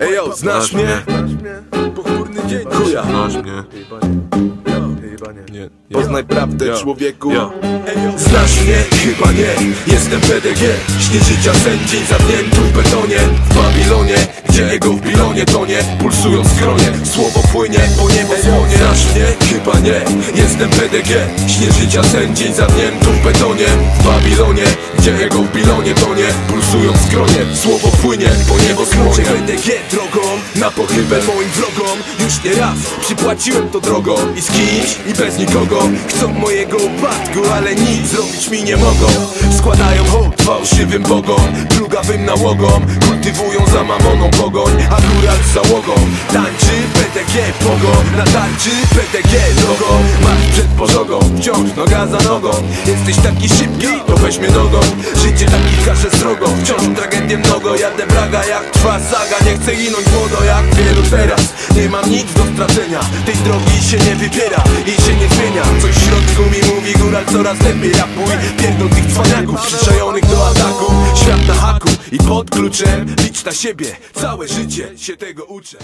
Ejo, znasz mnie? Pochmurny dzień, chuja Znasz mnie? Nie, Nie. Poznaj prawdę, człowieku. Znasz mnie? Chyba nie Jestem PDG Śnie życia sen dzień zawinięty w betonie W Babilonie Gdzie jego w bilonie tonie Pulsują skronie Słowo płynie po niebo słonie Znasz mnie? Chyba nie Jestem PDG Śnie życia sen dzień zawinięty w betonie W Babilonie jego w bilonie tonie Pulsują skronie. Słowo płynie po niebo słonie PDG drogą Na pochybę moim wrogom. Już nie raz Przypłaciłem to drogą I z kimś i bez nikogo. Chcą mojego upadku Ale nic zrobić mi nie mogą. Składają hołd fałszywym bogom Plugawym nałogom. Kultywują za mamoną pogoń A z załogą. Tańczy PDG pogo Na tarczy Masz przed pożogą Wciąż noga za nogą. Jesteś taki szybki To weź mnie nogą. Życie taki każe srogą Wciąż tragedię mnogo. Jadę braga jak trwa saga Nie chcę ginąć młodo jak wielu teraz. Nie mam nic do stracenia Tej drogi się nie wybiera I się nie zmienia. Coś w środku mi mówi góral coraz lepiej Rapuj. Pierdol tych cwaniaków Przyczajonych do ataku. Świat na haku i pod kluczem Licz na siebie. Całe życie się tego uczę